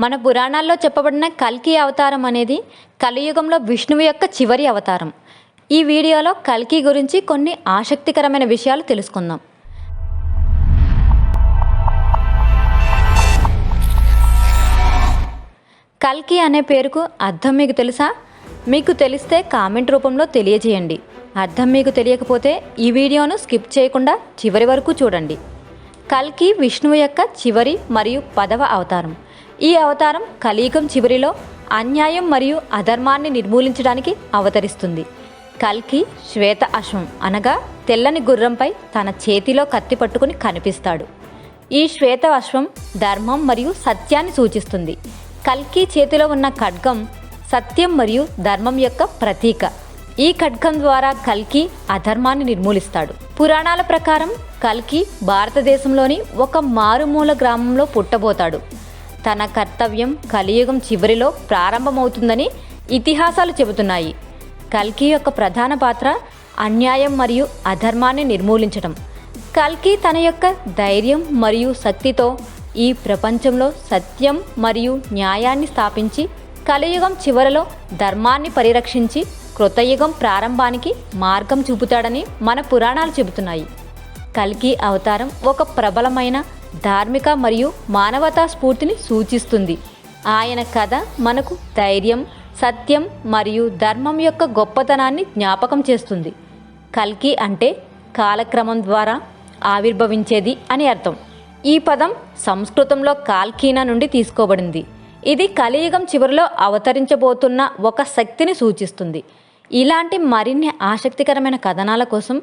మన పురాణాల్లో చెప్పబడిన కల్కి అవతారం అనేది కలియుగంలో విష్ణువు యొక్క చివరి అవతారం. ఈ వీడియోలో కల్కి గురించి కొన్ని ఆసక్తికరమైన విషయాలు తెలుసుకుందాం. కల్కి అనే పేరుకు అర్థం మీకు తెలుసా? మీకు తెలిస్తే కామెంట్ రూపంలో తెలియజేయండి. అర్థం మీకు తెలియకపోతే ఈ వీడియోను స్కిప్ చేయకుండా చివరి వరకు చూడండి. కల్కి విష్ణువు యొక్క చివరి మరియు పదవ అవతారం. ఈ అవతారం కలియుగం చివరిలో అన్యాయం మరియు అధర్మాన్ని నిర్మూలించడానికి అవతరిస్తుంది. కల్కి శ్వేత అశ్వం అనగా తెల్లని గుర్రంపై తన చేతిలో కత్తి పట్టుకుని కనిపిస్తాడు. ఈ శ్వేత అశ్వం ధర్మం మరియు సత్యాన్ని సూచిస్తుంది. కల్కి చేతిలో ఉన్న ఖడ్గం సత్యం మరియు ధర్మం యొక్క ప్రతీక. ఈ ఖడ్గం ద్వారా కల్కి అధర్మాన్ని నిర్మూలిస్తాడు. పురాణాల ప్రకారం కల్కి భారతదేశంలోని ఒక మారుమూల గ్రామంలో పుట్టబోతాడు. తన కర్తవ్యం కలియుగం చివరిలో ప్రారంభమవుతుందని ఇతిహాసాలు చెబుతున్నాయి. కల్కి యొక్క ప్రధాన పాత్ర అన్యాయం మరియు అధర్మాన్ని నిర్మూలించడం కల్కి తన యొక్క ధైర్యం మరియు శక్తితో ఈ ప్రపంచంలో సత్యం మరియు న్యాయాన్ని స్థాపించి కలియుగం చివరలో ధర్మాన్ని పరిరక్షించి కృతయుగం ప్రారంభానికి మార్గం చూపుతాడని మన పురాణాలు చెబుతున్నాయి. కల్కి అవతారం ఒక ప్రబలమైన ధార్మిక మరియు మానవతా స్ఫూర్తిని సూచిస్తుంది. ఆయన కథ మనకు ధైర్యం సత్యం మరియు ధర్మం యొక్క గొప్పతనాన్ని జ్ఞాపకం చేస్తుంది. కల్కి అంటే కాలక్రమం ద్వారా ఆవిర్భవించేది అని అర్థం. ఈ పదం సంస్కృతంలో కాల్కీనా నుండి తీసుకోబడింది. ఇది కలియుగం చివరిలో అవతరించబోతున్న ఒక శక్తిని సూచిస్తుంది. ఇలాంటి మరిన్ని ఆసక్తికరమైన కథనాల కోసం